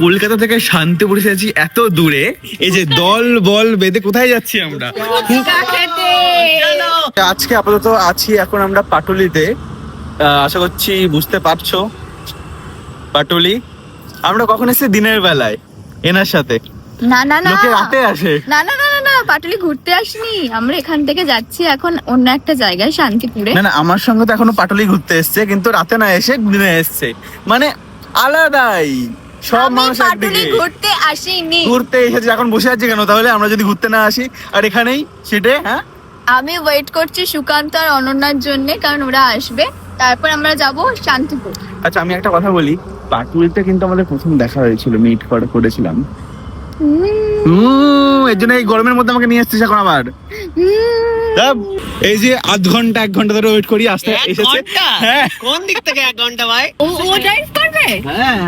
কলকাতা থেকে শান্তিপুর এসেছি এত দূরে। এই যে দল বল বেঁধে কোথায় যাচ্ছি আমরা? আজকে আপাতত আছি এখন আমরা পাটুলিতে। আহ, আশা করছি বুঝতে পারছ পাটুলি। আমরা কখন এসেছি? দিনের বেলায় এনার সাথে। না না না। লোকে রাতে আসে। না না না পাটুলি ঘুরতে আসনি। আমরা এখান থেকে যাচ্ছি এখন অন্য একটা জায়গায় শান্তিপুরে। না না আমার সঙ্গে তো এখনও পাটুলি ঘুরতে এসছে কিন্তু রাতে না এসে দিনে এসছে। মানে আলাদাই। সব আমি মানুষ পাটুলি ঘুরতে আসিনি। ঘুরতে এসেছে এখন বসে আছি কেন? তাহলে আমরা যদি ঘুরতে না আসি আর এখানেই সেটে হ্যাঁ? আমি ওয়েট করছি সুকান্ত আর অনন্যার জন্য কারণ ওরা আসবে। তারপর আমরা যাব শান্তিপুর। আচ্ছা আমি একটা কথা বলি। পাটুলিতে কিন্তু আমাদের প্রথম দেখা হয়েছিল মিট করেছিলাম। হুম, এর জন্য এই গরমের মধ্যে আমাকে নিয়ে এসছিস এখন আবার। এই যে আধ ঘণ্টা এক ঘণ্টা ধরে ওয়েট করি আসতে এসেছে। হ্যাঁ। কোন দিক থেকে এক ঘণ্টা ভাই? ও ও ড্রাইভ করবে? হ্যাঁ.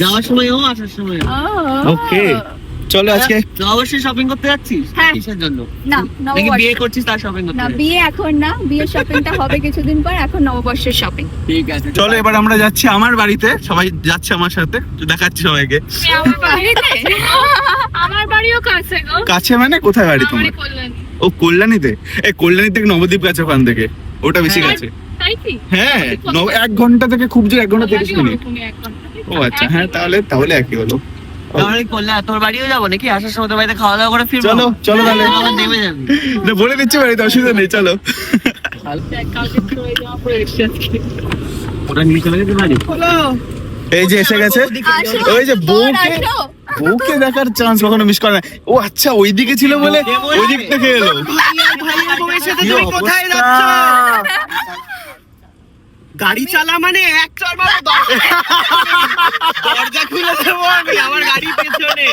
যাওয়ার সময় ও আসার সময় ওকে চলো আজকে অবশ্যই শপিং করতে যাচ্ছিস? হ্যাঁ। কিসের জন্য? না নাকি বিয়ে করছিস তার শপিং করতে না বিয়ে এখন না বিয়ের শপিংটা হবে কিছুদিন পর এখন নববর্ষের শপিং ঠিক আছে চলো এবার আমরা যাচ্ছি আমার বাড়িতে সবাই যাচ্ছে আমার সাথে দেখাচ্ছি সবাইকে। আমার বাড়িতে? আমার বাড়িও কাছে গো। কাছে মানে কোথায় বাড়ি তোমার? ও কল্যাণীতে? এই কল্যাণী থেকে নবদ্বীপ কাছে ওখান থেকে। ওটা বেশি কাছে হ্যাঁ এক ঘণ্টা থেকে খুব জোর এক ঘণ্টা তিরিশ মিনিট। এক ঘণ্টা। ও আচ্ছা হ্যাঁ তাহলে তাহলে একই হলো। তাহলে করলে তোর বাড়িও যাব নাকি? আসার সময় তোর বাড়িতে খাওয়া দাওয়া করে ফিরবো? চলো চলো তাহলে। নেমে যাবি। না, বলে দিচ্ছি বাড়িতে অসুবিধা নেই চলো। ওটা নিয়ে যেতে পারি এই যে এসে গেছে। ওই যে বউকে বউকে দেখার চান্স কখনো মিস করে না। ও আচ্ছা ওই দিকে ছিল বলে ওই দিক থেকে এলো। কি অবস্থা? গাড়ি চালা মানে এক চড় মারো দরজা। খুলে দেবো আমি আমার গাড়ির পেছনে।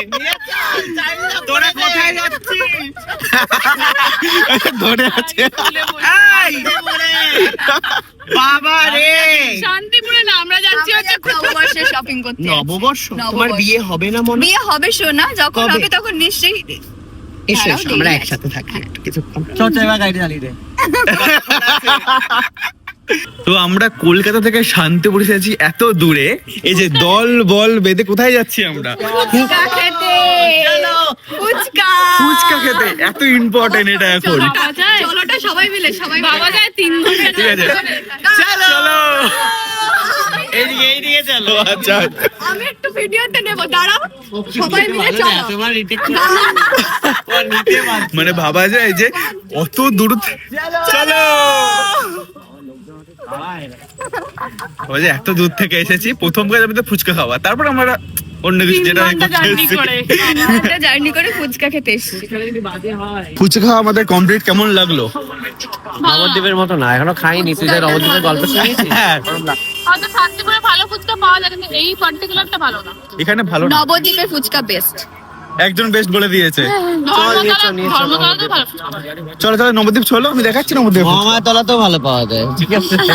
তোরা কোথায় যাচ্ছিস ধরে আছে বাবা রে! শান্তিপুরে না আমরা যাচ্ছি হচ্ছে যাচ্ছি নববর্ষের শপিং করতে নববর্ষ নববর্ষ। তোমার বিয়ে হবে না মনে? বিয়ে হবে শোনা যখন? হবে তখন নিশ্চয়ই এসো আমরা একসাথে থাকি। একটু কিছুক্ষণ চল চল গাড়ি চালিয়ে দে। তো আমরা কলকাতা থেকে শান্তিপুর এসেছি এত দূরে। এই যে দল বল বেঁধে কোথায় যাচ্ছি আমরা? ফুচকা খেতে। ফুচকা। ফুচকা খেতে। এত ইম্পর্টেন্ট এটা এখন। বাবা যায়। চলোটা সবাই মিলে সবাই বাবা যায় তিন ঘণ্টা ঠিক আছে। চলো। চলো। এইদিকে এইদিকে চলো। আচ্ছা আমি একটু ভিডিওতে নেব। দাঁড়াও। সবাই মিলে চলো। তোমার রিটেক তোমার নিতে পারছি মানে ভাবা যায় যে অত দূর চলো। ওই যে এত দূর থেকে এসেছি প্রথম কাজ আমি তো ফুচকা খাওয়া। তারপর আমরা অন্য কিছু যেটা জার্নি করে। জার্নি করে ফুচকা খেতে এসেছি। হয়। ফুচকা খাওয়া আমাদের কমপ্লিট কেমন লাগল? নবদ্বীপের মতো না এখনও খাইনি তুই যে নবদ্বীপের গল্প শুনিয়েছিস হ্যাঁ। ভালো ফুচকা পাওয়া যায় কিন্তু এই পার্টিকুলারটা ভালো না। এখানে ভালো না? নবদ্বীপের ফুচকা বেস্ট একজন বেস্ট বলে দিয়েছে। চল, ফুচকা পাওয়া যায়। চলো। চলো নবদ্বীপ চলো আমি দেখাচ্ছি নবদ্বীপ। তলা তো ভালো পাওয়া যায় ঠিক আছে?